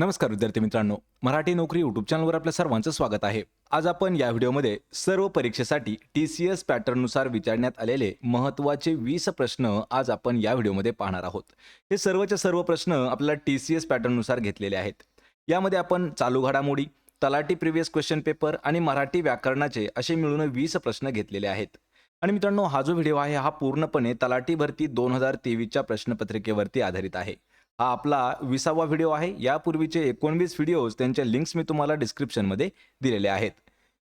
नमस्कार विद्यार्थी मित्रांनो मराठी नोकरी यूट्यूब चॅनलवर आपल्या सर्वांचं स्वागत आहे. आज आपण या व्हिडिओमध्ये सर्व परीक्षेसाठी टी सी एस पॅटर्ननुसार विचारण्यात आलेले महत्त्वाचे वीस प्रश्न आज आपण या व्हिडिओमध्ये पाहणार आहोत. हे सर्वचे सर्व प्रश्न आपल्याला टी सी एस पॅटर्ननुसार घेतलेले आहेत. यामध्ये आपण चालू घडामोडी तलाठी प्रिव्हियस क्वेश्चन पेपर आणि मराठी व्याकरणाचे असे मिळून वीस प्रश्न घेतलेले आहेत. आणि मित्रांनो हा जो व्हिडिओ आहे हा पूर्णपणे तलाठी भरती दोन हजार तेवीसच्या प्रश्नपत्रिकेवरती आधारित आहे. हा आपला विसावा व्हिडिओ आहे. यापूर्वीचे एकोणवीस व्हिडिओज त्यांच्या लिंक्स मी तुम्हाला डिस्क्रिप्शनमध्ये दिलेले आहेत.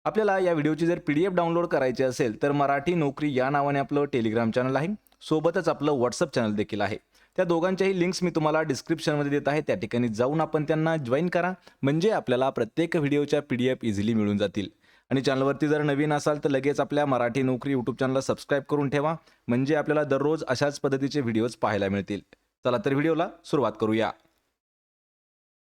आपल्याला या व्हिडिओची जर पी डी एफ डाउनलोड करायची असेल तर मराठी नोकरी या नावाने आपलं टेलिग्राम चॅनल आहे. सोबतच आपलं व्हॉट्सअप चॅनल देखील आहे. त्या दोघांच्याही लिंक्स मी तुम्हाला डिस्क्रिप्शनमध्ये देत आहे. त्या ठिकाणी जाऊन आपण त्यांना जॉईन करा. म्हणजे आपल्याला प्रत्येक व्हिडिओच्या पी डी एफ इझिली मिळून जातील. आणि चॅनलवरती जर नवीन असाल तर लगेच आपल्या मराठी नोकरी यूट्यूब चॅनलला सबस्क्राईब करून ठेवा. म्हणजे आपल्याला दररोज अशाच पद्धतीचे व्हिडिओज पाहायला मिळतील. चला तर व्हिडिओला सुरुवात करूया.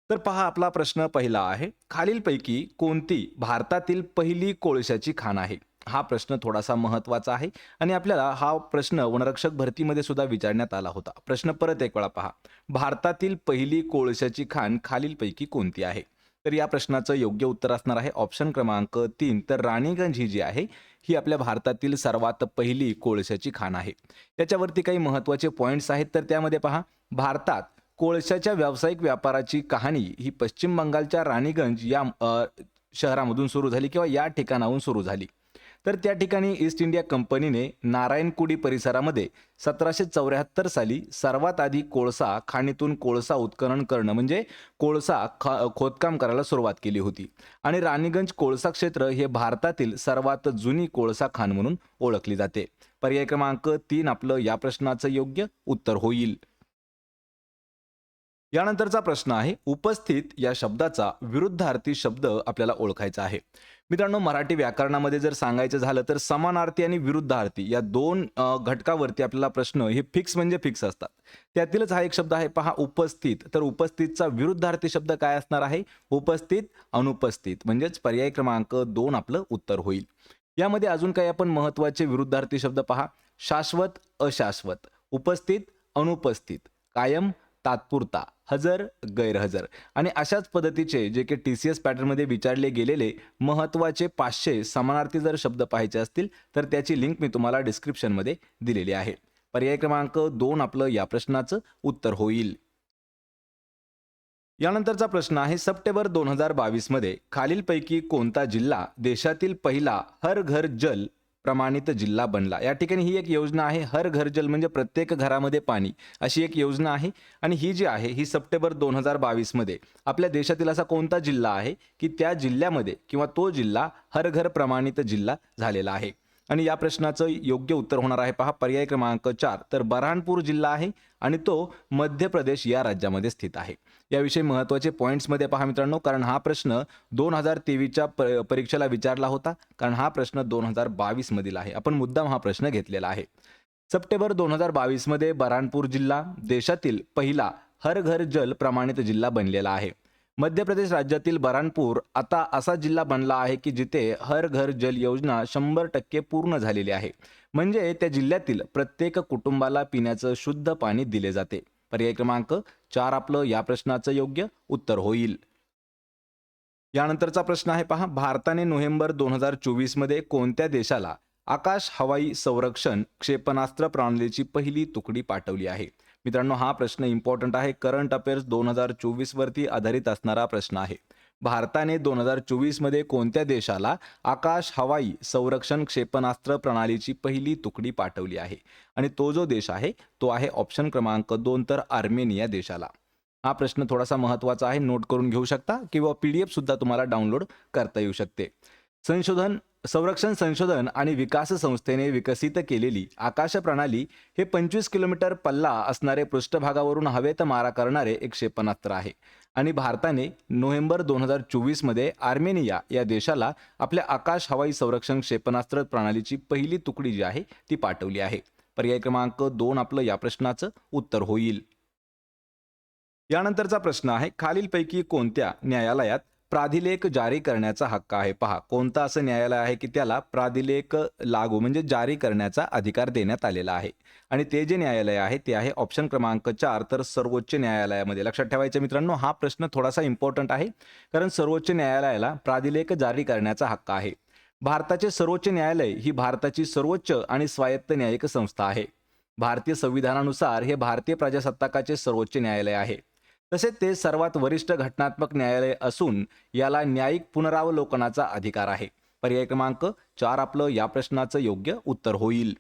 तर पहा आपला प्रश्न पहिला आहे खालीलपैकी कोणती भारतातील पहिली कोळशाची खाण आहे? हा प्रश्न थोडासा महत्त्वाचा आहे आणि आपल्याला हा प्रश्न वनरक्षक भरतीमध्ये सुद्धा विचारण्यात आला होता. प्रश्न परत एक वेळा पहा भारतातील पहिली कोळशाची खाण खालीलपैकी कोणती आहे? तर या प्रश्नाचं योग्य उत्तर असणार आहे. ऑप्शन क्रमांक तीन तर राणीगंज ही जी आहे ही आपल्या भारतातील सर्वात पहिली कोळशाची खाण आहे. त्याच्यावरती काही महत्त्वाचे पॉईंट्स आहेत तर त्यामध्ये पहा. भारतात कोळशाच्या व्यावसायिक व्यापाराची कहाणी ही पश्चिम बंगालच्या राणीगंज या शहरामधून सुरू झाली किंवा या ठिकाणाहून सुरू झाली. तर त्या ठिकाणी ईस्ट इंडिया कंपनीने नारायणकुडी परिसरामध्ये सतराशे चौऱ्याहत्तर साली सर्वात आधी कोळसा खाणीतून कोळसा उत्खनन करणं म्हणजे कोळसा ख खोदकाम करायला सुरुवात केली होती. आणि राणीगंज कोळसा क्षेत्र हे भारतातील सर्वात जुनी कोळसा खाण म्हणून ओळखली जाते. पर्याय क्रमांक तीन आपलं या प्रश्नाचं योग्य उत्तर होईल. यानंतरचा प्रश्न आहे उपस्थित या शब्दाचा विरुद्धार्थी शब्द आपल्याला ओळखायचा आहे. मित्रांनो मराठी व्याकरणामध्ये जर सांगायचं झालं तर समानार्थी आणि विरुद्धार्थी या दोन घटकावरती आपल्याला प्रश्न हे फिक्स म्हणजे फिक्स असतात. त्यातीलच हा एक शब्द आहे पहा उपस्थित. तर उपस्थितचा विरुद्धार्थी शब्द काय असणार आहे? उपस्थित अनुपस्थित. म्हणजेच पर्याय क्रमांक दोन आपलं उत्तर होईल. यामध्ये अजून काही आपण महत्त्वाचे विरुद्धार्थी शब्द पहा. शाश्वत अशाश्वत. उपस्थित अनुपस्थित. कायम तात्पुरता हजर गैरहजर. आणि अशाच पद्धतीचे जे की टी सी एस पॅटर्नमध्ये विचारले गेलेले महत्त्वाचे पाचशे समानार्थी जर शब्द पाहायचे असतील तर त्याची लिंक मी तुम्हाला डिस्क्रिप्शनमध्ये दिलेली आहे. पर्याय क्रमांक दोन आपलं या प्रश्नाचं उत्तर होईल. यानंतरचा प्रश्न आहे सप्टेंबर दोन हजार बावीसमध्ये खालीलपैकी कोणता जिल्हा देशातील पहिला हर घर जल प्रमाणित जिल्हा बनला. या ठिकाणी ही एक योजना आहे हर घर जल म्हणजे प्रत्येक घरामध्ये पाणी. अशी एक योजना आहे आणि ही जी आहे ही सप्टेंबर दोन हजार बावीसमध्ये आपल्या देशातील असा कोणता जिल्हा आहे की त्या जिल्ह्यामध्ये किंवा तो जिल्हा हर घर प्रमाणित जिल्हा झालेला आहे. आणि या प्रश्नाचं योग्य उत्तर होणार आहे. पहा पर्याय क्रमांक चार. तर बऱ्हाणपूर जिल्हा आहे आणि तो मध्य प्रदेश या राज्यामध्ये स्थित आहे. याविषयी महत्त्वाचे पॉईंट्समध्ये पहा मित्रांनो कारण हा प्रश्न दोन हजार तेवीसच्या प परीक्षेला विचारला होता. कारण हा प्रश्न दोन हजार बावीसमधील आहे. आपण मुद्दाम हा प्रश्न घेतलेला आहे. सप्टेंबर दोन हजार बावीसमध्ये बऱ्हाणपूर जिल्हा देशातील पहिला हर घर जल प्रमाणित जिल्हा बनलेला आहे. मध्य प्रदेश राज्यातील बरानपूर आता असा जिल्हा बनला आहे की जिथे हर घर जल योजना शंभर टक्के पूर्ण झालेली आहे. म्हणजे त्या जिल्ह्यातील प्रत्येक कुटुंबाला पिण्याचं शुद्ध पाणी दिले जाते. पर्याय क्रमांक चार आपलं या प्रश्नाचं योग्य उत्तर होईल. यानंतरचा प्रश्न आहे पहा. भारताने नोव्हेंबर दोन हजार चोवीसमध्ये कोणत्या देशाला आकाश हवाई संरक्षण क्षेपणास्त्र प्रणालीची पहिली तुकडी पाठवली आहे? मित्रांनो हा प्रश्न इम्पॉर्टंट आहे. करंट अफेअर्स दोन हजार चोवीस वरती आधारित असणारा प्रश्न आहे. भारताने दोन हजार चोवीसमध्ये कोणत्या देशाला आकाश हवाई संरक्षण क्षेपणास्त्र प्रणालीची पहिली तुकडी पाठवली आहे? आणि तो जो देश आहे तो आहे ऑप्शन क्रमांक दोन तर आर्मेनिया देशाला. हा प्रश्न थोडासा महत्त्वाचा आहे. नोट करून घेऊ शकता किंवा पी डी सुद्धा तुम्हाला डाउनलोड करता येऊ शकते. संशोधन संरक्षण संशोधन आणि विकास संस्थेने विकसित केलेली आकाश प्रणाली हे पंचवीस किलोमीटर पल्ला असणारे पृष्ठभागावरून हवेत मारा करणारे एक क्षेपणास्त्र आहे. आणि भारताने नोव्हेंबर दोन हजार चोवीसमध्ये आर्मेनिया या देशाला आपल्या आकाश हवाई संरक्षण क्षेपणास्त्र प्रणालीची पहिली तुकडी जी आहे ती पाठवली आहे. पर्याय क्रमांक दोन आपलं या प्रश्नाचं उत्तर होईल. यानंतरचा प्रश्न आहे खालीलपैकी कोणत्या न्यायालयात प्राधिलेख जारी करण्याचा हक्क आहे. पहा कोणतं असं न्यायालय आहे की त्याला प्राधिलेख लागू म्हणजे जारी करण्याचा अधिकार देण्यात आलेला आहे? आणि ते जे न्यायालय आहे ते आहे ऑप्शन क्रमांक चार तर सर्वोच्च न्यायालयामध्ये. लक्षात ठेवायचं मित्रांनो हा प्रश्न थोडासा इम्पॉर्टंट आहे कारण सर्वोच्च न्यायालयाला प्राधिलेख जारी करण्याचा हक्क आहे. भारताचे सर्वोच्च न्यायालय ही भारताची सर्वोच्च आणि स्वायत्त न्यायिक संस्था आहे. भारतीय संविधानानुसार हे भारतीय प्रजासत्ताकाचे सर्वोच्च न्यायालय आहे. तसेच ते सर्वात वरिष्ठ घटनात्मक न्यायालय असून याला न्यायिक पुनरावलोकनाचा अधिकार आहे. पर्याय क्रमांक चार आपलं या प्रश्नाचं योग्य उत्तर होईल.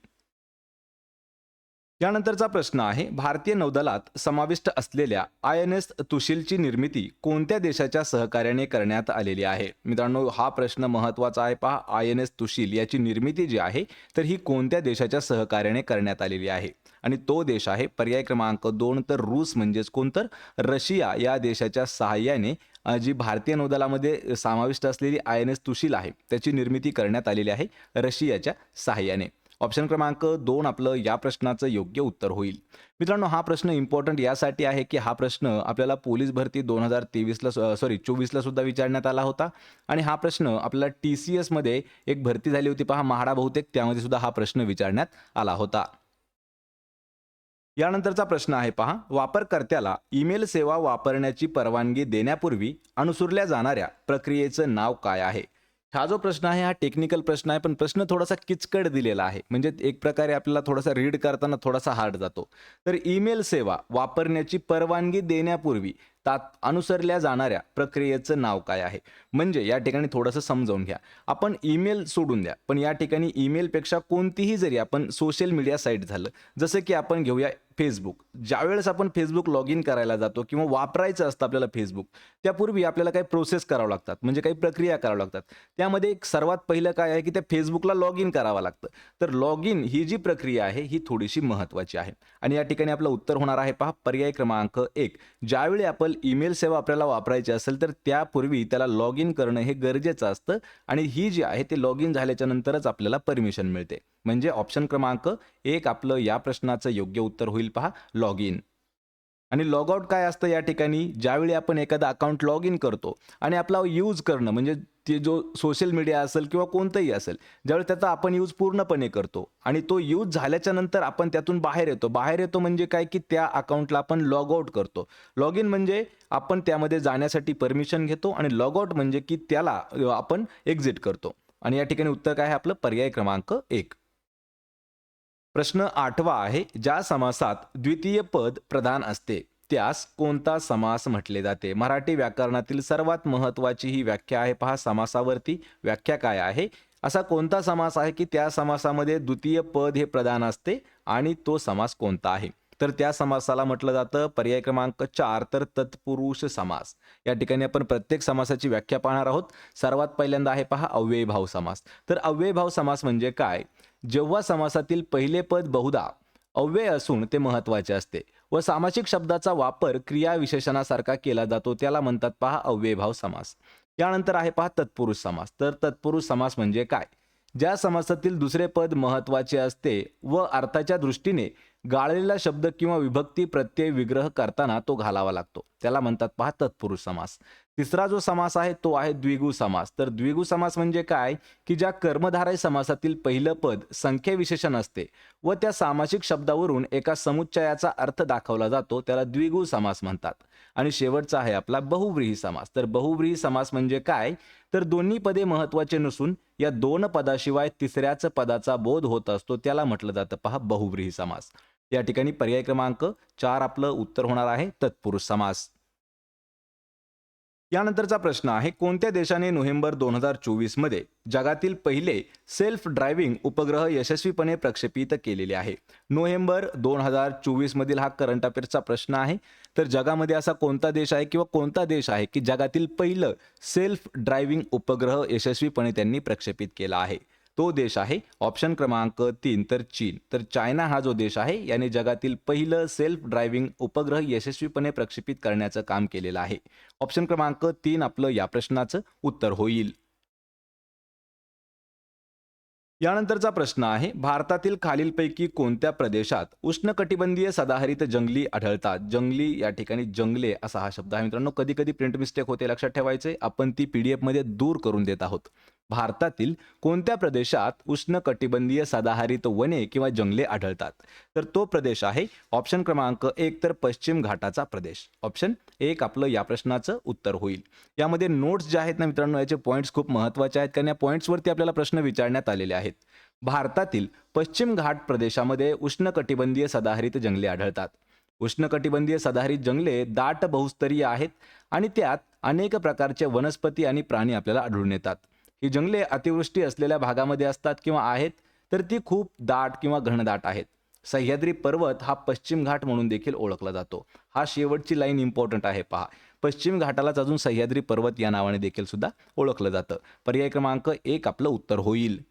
यानंतरचा प्रश्न आहे भारतीय नौदलात समाविष्ट असलेल्या आय एन एस तुशीलची निर्मिती कोणत्या देशाच्या सहकार्याने करण्यात आलेली आहे? मित्रांनो हा प्रश्न महत्त्वाचा आहे. पहा आय एन एस तुशील याची निर्मिती जी आहे तर ही कोणत्या देशाच्या सहकार्याने करण्यात आलेली आहे? आणि तो देश आहे पर्याय क्रमांक दोन तर रूस म्हणजेच कोण तर? रशिया या देशाच्या सहाय्याने जी भारतीय नौदलामध्ये समाविष्ट असलेली आय एन एस तुशील आहे त्याची निर्मिती करण्यात आलेली आहे रशियाच्या सहाय्याने. ऑप्शन क्रमांक दोन आपलं या प्रश्नाचं योग्य उत्तर होईल. मित्रांनो हा प्रश्न इम्पॉर्टंट यासाठी आहे की हा प्रश्न आपल्याला पोलीस भरती दोन हजार तेवीसला सॉरी चोवीसला सुद्धा विचारण्यात आला होता. आणि हा प्रश्न आपल्याला टी सी एसमध्ये एक भरती झाली होती पहा म्हाडा बहुतेक त्यामध्ये सुद्धा हा प्रश्न विचारण्यात आला होता. यानंतरचा प्रश्न आहे पहा वापरकर्त्याला ईमेल सेवा वापरण्याची परवानगी देण्यापूर्वी अनुसरल्या जाणाऱ्या प्रक्रियेचं नाव काय आहे? हा जो प्रश्न आहे हा टेक्निकल प्रश्न आहे पण प्रश्न थोडासा किचकट दिलेला आहे. म्हणजे एक प्रकारे आपल्याला थोडासा रीड करताना थोडासा हार्ड जातो. तर ईमेल सेवा वापरण्याची परवानगी देण्यापूर्वी तात अनुसरल्या जाणाऱ्या प्रक्रियेचं नाव काय आहे? म्हणजे या ठिकाणी थोडंसं समजावून घ्या. आपण ईमेल सोडून द्या पण या ठिकाणी ईमेलपेक्षा कोणतीही जरी आपण सोशल मीडिया साईट झालं जसं की आपण घेऊया फेसबुक ज्यावेळेस आपण फेसबुक लॉग इन करायला जातो किंवा वापरायचं असतं आपल्याला फेसबुक त्यापूर्वी आपल्याला काही प्रोसेस करावं लागतात. म्हणजे काही प्रक्रिया करावं लागतात. त्यामध्ये एक सर्वात पहिलं काय आहे की त्या फेसबुकला लॉग इन करावं लागतं. तर लॉग इन ही जी प्रक्रिया आहे ही थोडीशी महत्त्वाची आहे. आणि या ठिकाणी आपलं उत्तर होणार आहे पहा पर्याय क्रमांक एक. ज्यावेळी आपण ईमेल सेवा आपल्याला वापरायची असेल तर त्यापूर्वी त्याला लॉग इन करणं हे गरजेचं असतं आणि ही जी आहे ते लॉग इन झाल्याच्या नंतरच आपल्याला परमिशन मिळते. म्हणजे ऑप्शन क्रमांक एक आपलं या प्रश्नाचं योग्य उत्तर होईल पहा लॉग इन आणि लॉग आउट काय असतं या ठिकाणी? ज्यावेळी आपण एखादा अकाउंट लॉग इन करतो आणि आपला यूज करणं म्हणजे ते जो सोशल मीडिया असेल किंवा कोणतंही असेल ज्यावेळी त्याचा आपण यूज पूर्णपणे करतो आणि तो यूज झाल्याच्यानंतर आपण त्यातून बाहेर येतो. बाहेर येतो म्हणजे काय? की त्या अकाउंटला आपण लॉग आउट करतो. लॉग इन म्हणजे आपण त्यामध्ये जाण्यासाठी परमिशन घेतो आणि लॉग आउट म्हणजे की त्याला आपण एक्झिट करतो. आणि या ठिकाणी उत्तर काय आहे आपलं? पर्याय क्रमांक एक. प्रश्न आठवा आहे ज्या समासात द्वितीय पद प्रधान असते त्यास कोणता समास म्हटले जाते? मराठी व्याकरणातील सर्वात महत्वाची ही व्याख्या आहे. पहा समासावरती व्याख्या काय आहे? असा कोणता समास आहे की त्या समासामध्ये द्वितीय पद हे प्रधान असते आणि तो समास कोणता आहे? तर त्या समासाला म्हटलं जातं पर्याय क्रमांक चार तर तत्पुरुष समास. या ठिकाणी आपण प्रत्येक समासाची व्याख्या पाहणार आहोत. सर्वात पहिल्यांदा आहे पहा अव्ययभाव समास. तर अव्ययभाव समास म्हणजे काय? जेव्हा समासातील पहिले पद बहुधा अव्यय असून ते महत्त्वाचे असते व सामासिक शब्दाचा वापर क्रियाविशेषणासारखा केला जातो त्याला म्हणतात पहा अव्ययभाव समास. यानंतर आहे पहा तत्पुरुष समास. तर तत्पुरुष समास म्हणजे काय? ज्या समासातील दुसरे पद महत्त्वाचे असते व अर्थाच्या दृष्टीने गाळलेला शब्द किंवा विभक्ती प्रत्यय विग्रह करताना तो घालावा लागतो. त्याला म्हणतात पहा तत्पुरुष समास. तिसरा जो समास आहे तो आहे द्विगु समास. तर द्विगु समास म्हणजे काय? की ज्या कर्मधारय समासातील पहिलं पद संख्या विशेषण असते व त्या सामासिक शब्दावरून एका समुच्चयाचा अर्थ दाखवला जातो त्याला द्विगु समास म्हणतात. आणि शेवटचा आहे आपला बहुव्रीही समास. तर बहुव्रीही समास म्हणजे काय? तर दोन्ही पदे महत्त्वाचे नसून या दोन पदाशिवाय तिसऱ्याच पदाचा बोध होत असतो त्याला म्हटलं जातं. पहा बहुव्रीही समास. या ठिकाणी पर्याय क्रमांक चार आपलं उत्तर होणार आहे तत्पुरुष समास. यानंतरचा प्रश्न आहे कोणत्या देशाने नोव्हेंबर दोन हजार चोवीसमध्ये जगातील पहिले सेल्फ ड्रायव्हिंग उपग्रह यशस्वीपणे प्रक्षेपित केलेले आहे? नोव्हेंबर दोन हजार चोवीसमधील हा करंट अफेअर्सचा प्रश्न आहे. तर जगामध्ये असा कोणता देश आहे किंवा कोणता देश आहे की जगातील पहिलं सेल्फ ड्रायव्हिंग उपग्रह यशस्वीपणे त्यांनी प्रक्षेपित केला आहे? तो देश आहे. ऑप्शन क्रमांक तीन तर चीन. तर चायना हा जो देश आहे याने जगातील पहिलं सेल्फ ड्रायव्हिंग उपग्रह यशस्वीपणे प्रक्षेपित करण्याचं काम केलेलं आहे. ऑप्शन क्रमांक तीन आपलं या प्रश्नाचं उत्तर होईल. यानंतरचा प्रश्न आहे भारतातील खालीलपैकी कोणत्या प्रदेशात उष्णकटिबंधीय सदाहरित जंगली आढळतात? जंगली या ठिकाणी जंगले असा हा शब्द आहे मित्रांनो. कधी कधी प्रिंट मिस्टेक होते लक्षात ठेवायचे आपण ती पीडीएफमध्ये दूर करून देत आहोत. भारतातील कोणत्या प्रदेशात उष्णकटिबंधीय सदाहरित वने किंवा जंगले आढळतात? तर तो प्रदेश आहे ऑप्शन क्रमांक एक तर पश्चिम घाटाचा प्रदेश. ऑप्शन एक आपलं या प्रश्नाचं उत्तर होईल. यामध्ये नोट्स जे आहेत ना मित्रांनो याचे पॉईंट्स खूप महत्त्वाचे आहेत. कारण या पॉईंट्सवरती आपल्याला प्रश्न विचारण्यात आलेले आहेत. भारतातील पश्चिम घाट प्रदेशामध्ये उष्णकटिबंधीय सदाहरित जंगले आढळतात. उष्णकटिबंधीय सदाहरित जंगले दाट बहुस्तरीय आहेत आणि त्यात अनेक प्रकारचे वनस्पती आणि प्राणी आपल्याला आढळून येतात. ही जंगले अतिवृष्टी असलेल्या भागामध्ये असतात किंवा आहेत तर ती खूप दाट किंवा घनदाट आहेत. सह्याद्री पर्वत हा पश्चिम घाट म्हणून देखील ओळखला जातो. हा शेवटची लाईन इम्पॉर्टंट आहे पहा. पश्चिम घाटालाच अजून सह्याद्री पर्वत या नावाने देखील सुद्धा ओळखलं जातं. पर्याय क्रमांक एक आपलं उत्तर होईल.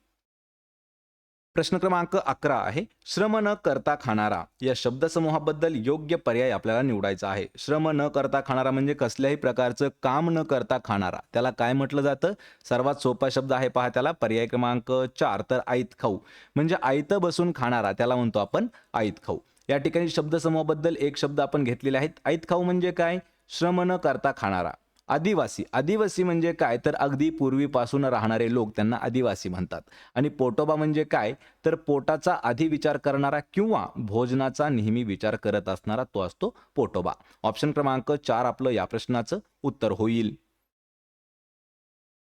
प्रश्न क्रमांक अकरा आहे. श्रम न करता खाणारा या शब्दसमूहाबद्दल योग्य पर्याय आपल्याला निवडायचा आहे. श्रम न करता खाणारा म्हणजे कसल्याही प्रकारचं काम न करता खाणारा. त्याला काय म्हटलं जातं? सर्वात सोपा शब्द आहे पहा त्याला. पर्याय क्रमांक चार तर आईत खाऊ. म्हणजे आयतं बसून खाणारा त्याला म्हणतो आपण आईत खाऊ. या ठिकाणी शब्दसमूहाबद्दल एक शब्द आपण घेतलेले आहेत. आईत खाऊ म्हणजे काय? श्रम न करता खाणारा. आदिवासी. आदिवासी म्हणजे काय? तर अगदी पूर्वीपासून राहणारे लोक त्यांना आदिवासी म्हणतात. आणि पोटोबा म्हणजे काय? तर पोटाचा आधी विचार करणारा किंवा भोजनाचा नेहमी विचार करत असणारा तो असतो पोटोबा. ऑप्शन क्रमांक चार आपलं या प्रश्नाचं उत्तर होईल.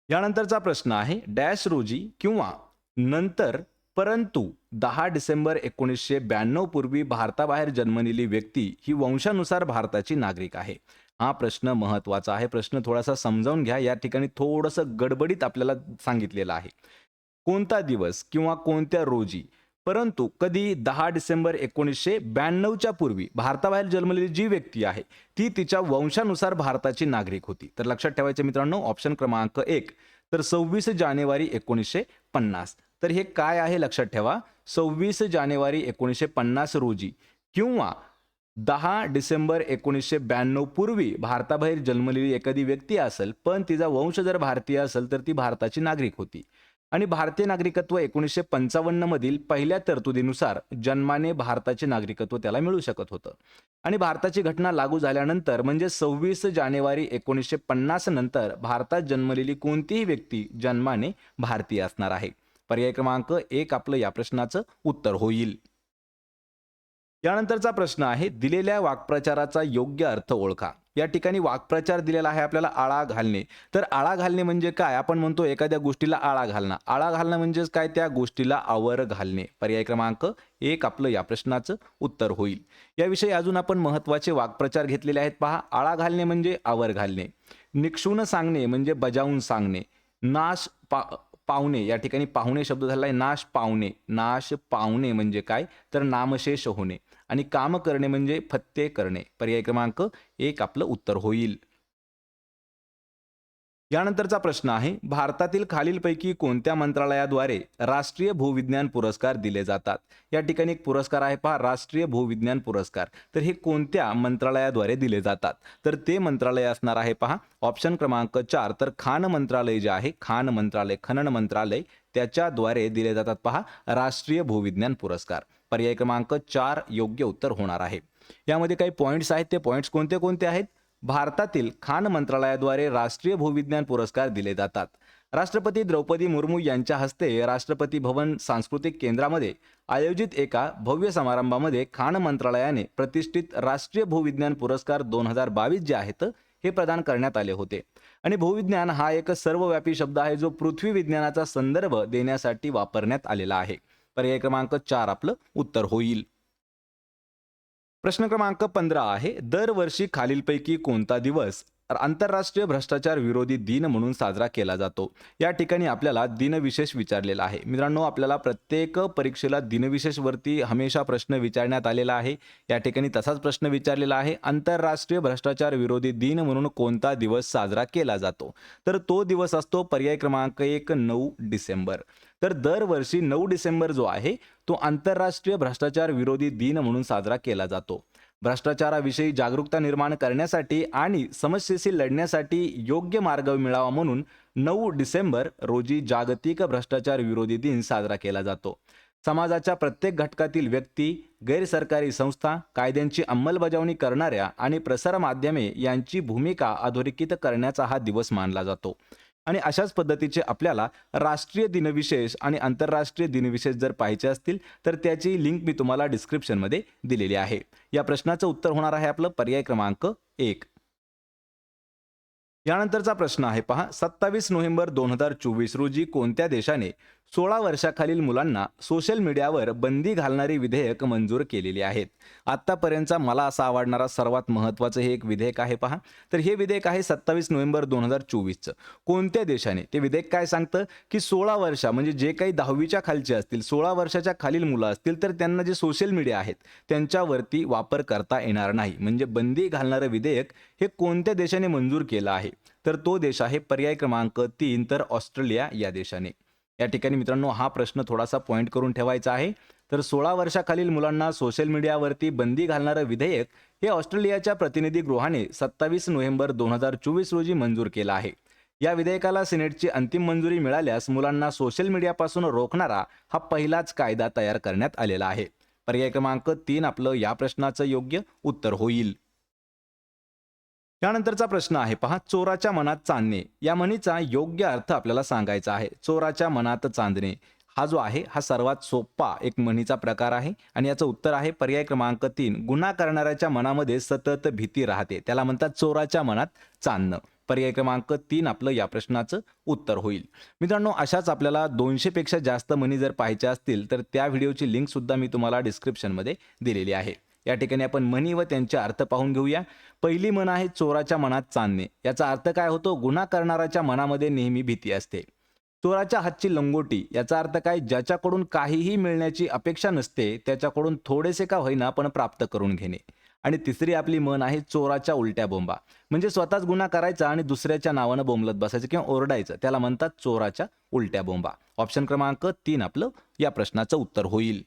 यानंतरचा प्रश्न आहे डॅश रोजी किंवा नंतर परंतु दहा डिसेंबर एकोणीसशे ब्याण्णव पूर्वी भारताबाहेर जन्मलेली व्यक्ती ही वंशानुसार भारताची नागरिक आहे. हा प्रश्न महत्त्वाचा आहे. प्रश्न थोडासा समजावून घ्या. या ठिकाणी थोडंसं गडबडीत आपल्याला सांगितलेलं आहे. कोणता दिवस किंवा कोणत्या रोजी? परंतु कधी दहा डिसेंबर एकोणीसशे ब्याण्णवच्या पूर्वी भारताबाहेर जन्मलेली जी व्यक्ती आहे ती तिच्या वंशानुसार भारताची नागरिक होती. तर लक्षात ठेवायचे मित्रांनो ऑप्शन क्रमांक एक. तर सव्वीस जानेवारी एकोणीसशे पन्नास. तर हे काय आहे लक्षात ठेवा. सव्वीस जानेवारी एकोणीसशे पन्नास रोजी किंवा दहा डिसेंबर एकोणीसशे ब्याण्णव पूर्वी भारताबाहेर जन्मलेली एखादी व्यक्ती असेल पण तिचा वंश जर भारतीय असेल तर ती भारताची नागरिक होती. आणि भारतीय नागरिकत्व एकोणीसशे पंचावन्न मधील पहिल्या तरतुदीनुसार जन्माने भारताचे नागरिकत्व त्याला मिळू शकत होतं. आणि भारताची घटना लागू झाल्यानंतर म्हणजे सव्वीस जानेवारी एकोणीसशे पन्नास नंतर भारतात जन्मलेली कोणतीही व्यक्ती जन्माने भारतीय असणार आहे. पर्याय क्रमांक एक आपलं या प्रश्नाचं उत्तर होईल. यानंतरचा प्रश्न आहे दिलेल्या वाक्प्रचाराचा योग्य अर्थ ओळखा. या ठिकाणी वाक्प्रचार दिलेला आहे आपल्याला आळा घालणे. तर आळा घालणे म्हणजे काय? आपण म्हणतो एखाद्या गोष्टीला आळा घालणं. आळा घालणं म्हणजेच काय? त्या गोष्टीला आवर घालणे. पर्याय क्रमांक एक आपलं या प्रश्नाचं उत्तर होईल. याविषयी अजून आपण महत्त्वाचे वाक्प्रचार घेतलेले आहेत. पहा आळा घालणे म्हणजे आवर घालणे. निक्षून सांगणे म्हणजे बजावून सांगणे. नाश पा पावणे या ठिकाणी पाहुणे शब्द झाला आहे. नाश पावणे. नाश पावणे म्हणजे काय? तर नामशेष होणे. आणि काम करणे म्हणजे फत्ते करणे. पर्याय क्रमांक एक आपलं उत्तर होईल. यानंतरचा प्रश्न आहे भारतातील खालीलपैकी कोणत्या मंत्रालयाद्वारे राष्ट्रीय भूविज्ञान पुरस्कार दिले जातात? या ठिकाणी एक पुरस्कार आहे पहा राष्ट्रीय भूविज्ञान पुरस्कार. तर हे कोणत्या मंत्रालयाद्वारे दिले जातात? तर ते मंत्रालय असणार आहे पहा ऑप्शन क्रमांक चार. तर खान मंत्रालय जे आहे खान मंत्रालय खनन मंत्रालय त्याच्याद्वारे दिले जातात पहा राष्ट्रीय भूविज्ञान पुरस्कार. पर्याय क्रमांक चार योग्य उत्तर होणार आहे. यामध्ये काही पॉईंट्स आहेत ते पॉईंट्स कोणते कोणते आहेत? भारतातील खान मंत्रालयाद्वारे राष्ट्रीय भूविज्ञान पुरस्कार दिले जातात. राष्ट्रपती द्रौपदी मुर्मू यांच्या हस्ते राष्ट्रपती भवन सांस्कृतिक केंद्रामध्ये आयोजित एका भव्य समारंभामध्ये खान मंत्रालयाने प्रतिष्ठित राष्ट्रीय भूविज्ञान पुरस्कार दोन हजार बावीस जे आहेत हे प्रदान करण्यात आले होते. आणि भूविज्ञान हा एक सर्वव्यापी शब्द आहे जो पृथ्वी विज्ञानाचा संदर्भ देण्यासाठी वापरण्यात आलेला आहे. पर्याय क्रमांक चार आपलं उत्तर होईल. प्रश्न क्रमांक पंधरा आहे दरवर्षी खालीलपैकी कोणता दिवस आंतरराष्ट्रीय भ्रष्टाचार विरोधी दिन म्हणून साजरा केला जातो? या ठिकाणी आपल्याला दिनविशेष विचारलेला आहे. मित्रांनो आपल्याला प्रत्येक परीक्षेला दिनविशेषवरती हमेशा प्रश्न विचारण्यात आलेला आहे. या ठिकाणी तसाच प्रश्न विचारलेला आहे आंतरराष्ट्रीय भ्रष्टाचार विरोधी दिन म्हणून कोणता दिवस साजरा केला जातो? तर तो दिवस असतो पर्याय क्रमांक एक नऊ डिसेंबर. तर दरवर्षी नऊ डिसेंबर जो आहे तो आंतरराष्ट्रीय भ्रष्टाचार विरोधी दिन म्हणून साजरा केला जातो. भ्रष्टाचाराविषयी जागरूकता निर्माण करण्यासाठी आणि समस्येशी लढण्यासाठी योग्य मार्ग मिळावा म्हणून नऊ डिसेंबर रोजी जागतिक भ्रष्टाचार विरोधी दिन साजरा केला जातो. समाजाच्या प्रत्येक घटकातील व्यक्ती गैरसरकारी संस्था कायद्यांची अंमलबजावणी करणाऱ्या आणि प्रसारमाध्यमे यांची भूमिका अधोरेखित करण्याचा हा दिवस मानला जातो. आणि अशाच पद्धतीचे आपल्याला राष्ट्रीय दिनविशेष आणि आंतरराष्ट्रीय दिनविशेष जर पाहायचे असतील तर त्याची लिंक मी तुम्हाला डिस्क्रिप्शनमध्ये दिलेली आहे. या प्रश्नाचं उत्तर होणार आहे आपलं पर्याय क्रमांक एक. यानंतरचा प्रश्न आहे पहा सत्तावीस नोव्हेंबर दोन हजार चोवीस रोजी कोणत्या देशाने सोळा वर्षाखालील मुलांना सोशल मीडियावर बंदी घालणारी विधेयक मंजूर केलेली आहेत. आत्तापर्यंतचा मला असा आवडणारा सर्वात महत्त्वाचं हे एक विधेयक आहे पहा. तर हे विधेयक आहे सत्तावीस नोव्हेंबर दोन हजार चोवीसचं. कोणत्या देशाने? ते विधेयक काय सांगतं? की सोळा वर्षा म्हणजे जे काही दहावीच्या खालचे असतील सोळा वर्षाच्या खालील मुलं असतील तर त्यांना जे सोशल मीडिया आहेत त्यांच्यावरती वापर करता येणार नाही. म्हणजे बंदी घालणारं विधेयक हे कोणत्या देशाने मंजूर केलं आहे? तर तो देश आहे पर्याय क्रमांक तीन तर ऑस्ट्रेलिया या देशाने. या ठिकाणी मित्रांनो हा प्रश्न थोडासा पॉईंट करून ठेवायचा आहे. तर सोळा वर्षाखालील मुलांना सोशल मीडियावरती बंदी घालणारं विधेयक हे ऑस्ट्रेलियाच्या प्रतिनिधी गृहाने सत्तावीस नोव्हेंबर दोन हजार चोवीस रोजी मंजूर केलं आहे. या विधेयकाला सिनेटची अंतिम मंजुरी मिळाल्यास मुलांना सोशल मीडियापासून रोखणारा हा पहिलाच कायदा तयार करण्यात आलेला आहे. पर्याय क्रमांक तीन आपलं या प्रश्नाचं योग्य उत्तर होईल. त्यानंतरचा प्रश्न आहे पहा चोराच्या मनात चांदणे. या म्हणीचा योग्य अर्थ आपल्याला सांगायचा आहे. चोराच्या मनात चांदणे. हा जो आहे हा सर्वात सोपा एक म्हणीचा प्रकार आहे आणि याचं उत्तर आहे पर्याय क्रमांक तीन. गुन्हा करणाऱ्याच्या मनामध्ये सतत भीती राहते. त्याला म्हणतात चोराच्या मनात चांदणं. पर्याय क्रमांक तीन आपलं या प्रश्नाचं उत्तर होईल. मित्रांनो अशाच आपल्याला दोनशेपेक्षा जास्त म्हणी जर पाहायच्या असतील तर त्या व्हिडिओची लिंक सुद्धा मी तुम्हाला डिस्क्रिप्शनमध्ये दिलेली आहे. या ठिकाणी आपण म्हणी व त्यांचे अर्थ पाहून घेऊया. पहिली म्हण आहे चोराच्या मनात चांदणे. याचा अर्थ काय होतो? गुन्हा करणाऱ्याच्या मनामध्ये नेहमी भीती असते. चोराच्या हातची लंगोटी याचा अर्थ काय? ज्याच्याकडून काहीही मिळण्याची अपेक्षा नसते त्याच्याकडून थोडेसे का होईना पण प्राप्त करून घेणे. आणि तिसरी आपली मन आहे चोराच्या उलट्या बोंबा. म्हणजे स्वतःच गुन्हा करायचा आणि दुसऱ्याच्या नावानं बोंबलत बसायचं किंवा ओरडायचं. त्याला म्हणतात चोराच्या उलट्या बोंबा. ऑप्शन क्रमांक तीन आपलं या प्रश्नाचं उत्तर होईल.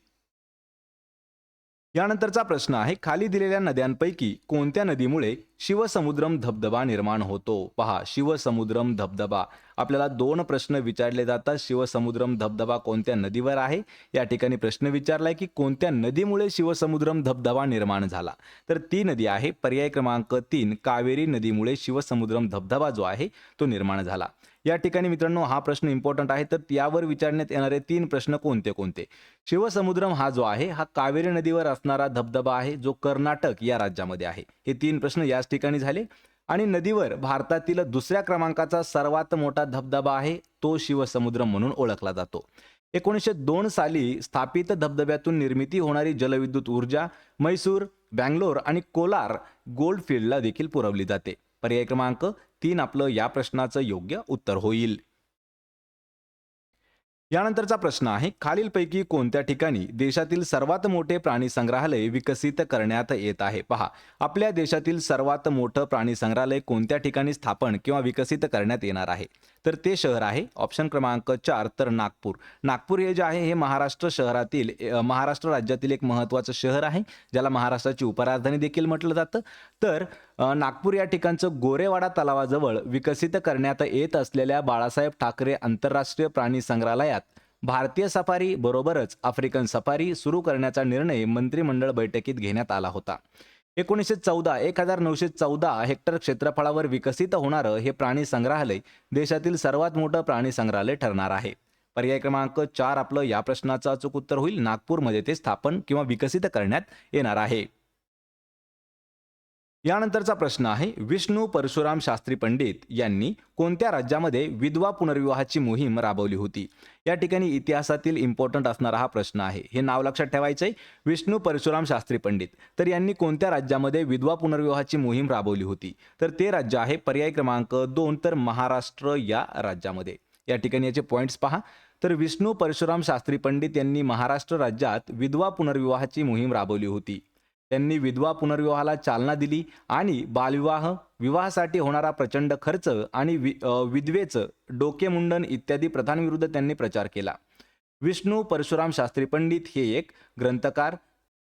यानंतरचा प्रश्न आहे खाली दिलेल्या नद्यांपैकी कोणत्या नदीमुळे शिवसमुद्रम धबधबा निर्माण होतो? पहा शिवसमुद्रम धबधबा. आपल्याला दोन प्रश्न विचारले जातात शिवसमुद्रम धबधबा कोणत्या नदीवर आहे? या ठिकाणी प्रश्न विचारलाय की कोणत्या नदीमुळे शिवसमुद्रम धबधबा निर्माण झाला? तर ती नदी आहे पर्याय क्रमांक तीन कावेरी नदीमुळे शिवसमुद्रम धबधबा जो आहे तो निर्माण झाला. या ठिकाणी मित्रांनो हा प्रश्न इम्पॉर्टंट आहे. तर यावर विचारण्यात येणारे तीन प्रश्न कोणते कोणते? शिवसमुद्रम हा जो आहे हा कावेरी नदीवर असणारा धबधबा आहे जो कर्नाटक या राज्यामध्ये आहे. हे तीन प्रश्न याच ठिकाणी झाले. आणि नदीवर भारतातील दुसऱ्या क्रमांकाचा सर्वात मोठा धबधबा आहे तो शिवसमुद्रम म्हणून ओळखला जातो. एकोणीसशे दोन साली स्थापित धबधब्यातून निर्मिती होणारी जलविद्युत ऊर्जा मैसूर बँगलोर आणि कोलार गोल्डफील्डला देखील पुरवली जाते. पर्याय क्रमांक तीन आपलं या प्रश्नाचं योग्य उत्तर होईल. यानंतरचा प्रश्न आहे खालीलपैकी कोणत्या ठिकाणी देशातील सर्वात मोठे प्राणी संग्रहालय विकसित करण्यात येत आहे? पहा आपल्या देशातील सर्वात मोठं प्राणी संग्रहालय कोणत्या ठिकाणी स्थापन किंवा विकसित करण्यात येणार आहे? तर ते शहर आहे. ऑप्शन क्रमांक चार तर नागपूर. नागपूर हे जे आहे हे महाराष्ट्र शहरातील महाराष्ट्र राज्यातील एक महत्त्वाचं शहर आहे ज्याला महाराष्ट्राची उपराजधानी देखील म्हटलं जातं. तर नागपूर या ठिकाणचं गोरेवाडा तलावाजवळ विकसित करण्यात येत असलेल्या बाळासाहेब ठाकरे आंतरराष्ट्रीय प्राणी संग्रहालयात भारतीय सफारी बरोबरच आफ्रिकन सफारी सुरू करण्याचा निर्णय मंत्रिमंडळ बैठकीत घेण्यात आला होता. एकोणीसशे चौदा एक हजार नऊशे चौदा हेक्टर क्षेत्रफळावर विकसित होणारं हे प्राणी संग्रहालय देशातील सर्वात मोठं प्राणी संग्रहालय ठरणार आहे. पर्याय क्रमांक चार आपलं या प्रश्नाचं अचूक उत्तर होईल. नागपूरमध्ये ते स्थापन किंवा विकसित करण्यात येणार आहे. यानंतरचा प्रश्न आहे विष्णू परशुराम शास्त्री पंडित यांनी कोणत्या राज्यामध्ये विधवा पुनर्विवाहाची मोहीम राबवली होती? या ठिकाणी इतिहासातील इम्पॉर्टंट असणारा हा प्रश्न आहे. हे नाव लक्षात ठेवायचं आहे विष्णू परशुराम शास्त्री पंडित. तर यांनी कोणत्या राज्यामध्ये विधवा पुनर्विवाहाची मोहीम राबवली होती? तर ते राज्य आहे पर्याय क्रमांक दोन तर महाराष्ट्र या राज्यामध्ये. या ठिकाणी याचे पॉईंट्स पहा. तर विष्णू परशुराम शास्त्री पंडित यांनी महाराष्ट्र राज्यात विधवा पुनर्विवाहाची मोहीम राबवली होती. त्यांनी विधवा पुनर्विवाहाला चालना दिली आणि बालविवाह विवाहासाठी होणारा प्रचंड खर्च आणि वि विधवेचं विधवेचं डोकेमुंडन इत्यादी प्रथांविरुद्ध त्यांनी प्रचार केला. विष्णू परशुराम शास्त्री पंडित हे एक ग्रंथकार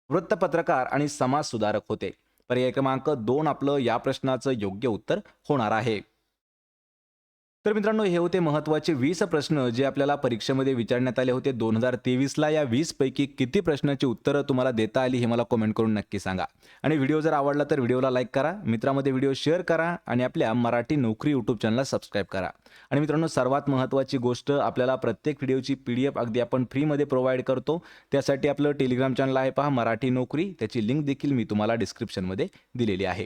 वृत्तपत्रकार आणि समाज सुधारक होते. पर्याय क्रमांक दोन आपलं या प्रश्नाचं योग्य उत्तर होणार आहे. तर मित्रांनो हे होते महत्त्वाचे वीस प्रश्न जे आपल्याला परीक्षेमध्ये विचारण्यात आले होते. दोन हजार तेवीसला या वीस पैकी किती प्रश्नाची उत्तरं तुम्हाला देता आली हे मला कमेंट करून नक्की सांगा. आणि व्हिडिओ जर आवडला तर व्हिडिओला लाईक करा मित्रामध्ये व्हिडिओ शेअर करा आणि आपल्या मराठी नोकरी यूट्यूब चॅनलला सबस्क्राईब करा. आणि मित्रांनो सर्वात महत्त्वाची गोष्ट आपल्याला प्रत्येक व्हिडिओची पी डी एफ अगदी आपण फ्रीमध्ये प्रोव्हाइड करतो. त्यासाठी आपलं टेलिग्राम चॅनल आहे पहा मराठी नोकरी. त्याची लिंक देखील मी तुम्हाला डिस्क्रिप्शनमध्ये दिलेली आहे.